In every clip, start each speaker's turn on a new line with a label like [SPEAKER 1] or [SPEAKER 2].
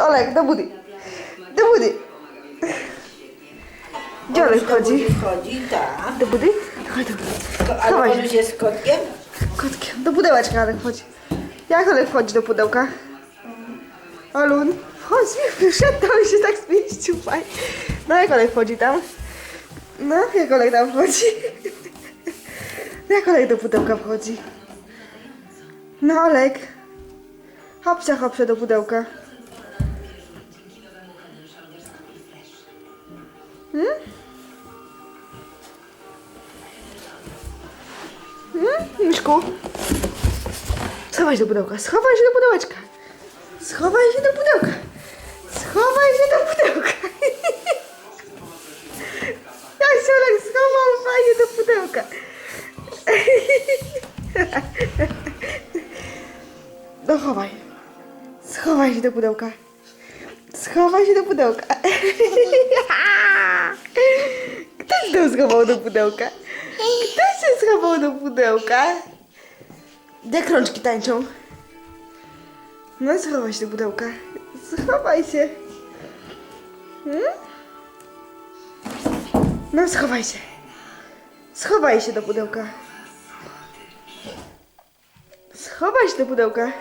[SPEAKER 1] Olek, do budy. Do budy. Gdzie Olek wchodzi?
[SPEAKER 2] Wchodzi, tak.
[SPEAKER 1] Do budy? Chodź do
[SPEAKER 2] on
[SPEAKER 1] się.
[SPEAKER 2] już jest kotkiem?
[SPEAKER 1] Kotkiem. Do pudełeczka Olek wchodzi. Jak Olek wchodzi do pudełka? Olun, wchodź, wyszedł tam i się tak zmieścił, fajnie. No jak Olek wchodzi tam? No, jak Olek tam wchodzi? Jak Olek do pudełka wchodzi? No Olek. Hopsia, hopsia do pudełka. Hmm? Hmm? Miszku? Schowaj się do pudełka, schowaj się do pudełeczka. Schowaj się do pudełka. Schowaj się do pudełka. Jak się Olek schował fajnie do pudełka. No chowaj. Schowaj się do pudełka. Schowaj się do pudełka. Schował do pudełka? Kto się schował do pudełka? Jak rączki tańczą? No schowaj się do pudełka. Schowaj się. Hmm? No schowaj się. Schowaj się do pudełka. Schowaj się do pudełka.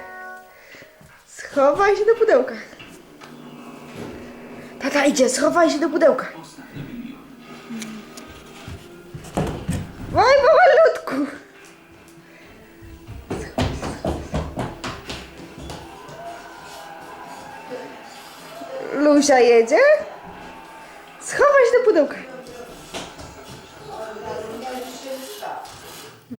[SPEAKER 1] Schowaj się do pudełka. Tata idzie, schowaj się do pudełka. Lusia jedzie? Schowaj się do pudełka.